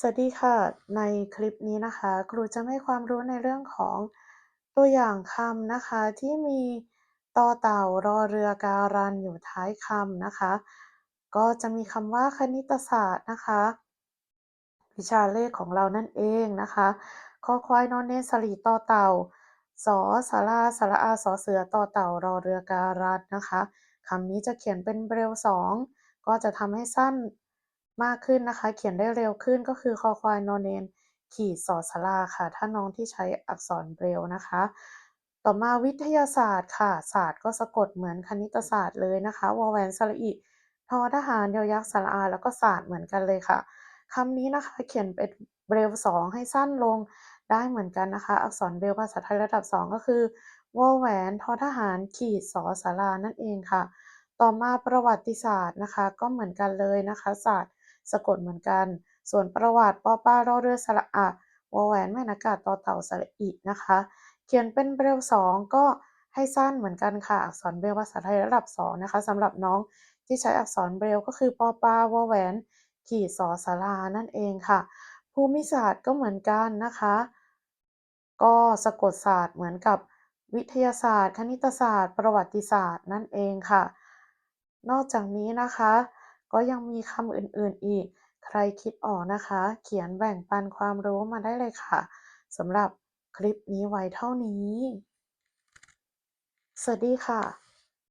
สวัสดีค่ะ ในคลิปนี้นะคะ ครูจะให้ความรู้ในเรื่องของตัวอย่างคำนะคะ ที่มีต่อเต่ารอเรือการันอยู่ท้ายคำนะคะ ก็จะมีคำว่าคณิตศาสตร์นะคะ วิชาเลขของเรานั่นเองนะคะคอควายนอนเนนสลีต่อเต่าสอสาราสาระอาสอเสือต่อเต่ารอเรือการันนะคะคำนี้จะเขียนเป็นเบรลสองก็จะทำให้สั้น มากขึ้นนะคะ เขียนได้เร็วขึ้นก็คือคอควายนอนเนนขีดสอสาราค่ะ ถ้าน้องที่ใช้อักษรเบรลนะคะ ต่อมาวิทยาศาสตร์ค่ะ ศาสตร์ก็สะกดเหมือนคณิตศาสตร์เลยนะคะวอแวนสระอิทอทหารยอยักษ์สระอา แล้วก็ศาสตร์เหมือนกันเลยค่ะคำนี้นะคะเขียนเป็นเบรลสองให้สั้นลงได้เหมือนกันนะคะ อักษรเบรลภาษาไทยระดับ 2 ก็คือวอแหวนทอทหารขีดสอสารานั่นเองค่ะ ต่อมาประวัติศาสตร์นะคะ ก็เหมือนกันเลยนะคะ ศาสตร์ สะกดเหมือนกัน ส่วนประวัติปอป้ารอเรือสระอะวอแหวนแม่นากาศต่อเต่าสระอินะคะ เขียนเป็นเบรลสองก็ให้สั้นเหมือนกันค่ะ อักษรเบรลภาษาไทยระดับ2นะคะสำหรับน้องที่ใช้อักษรเบรลก็คือปอปาวอแหวนขีดสอสารานั่นเองค่ะ ภูมิศาสตร์ก็เหมือนกันนะคะ ก็สะกดศาสตร์เหมือนกับวิทยาศาสตร์ คณิตศาสตร์ ประวัติศาสตร์นั่นเองค่ะ นอกจากนี้นะคะ ก็ยังมีคำอื่นๆอีก ใครคิดออกนะคะ เขียนแบ่งปันความรู้มาได้เลยค่ะสำหรับคลิปนี้ไว้เท่านี้ สวัสดีค่ะ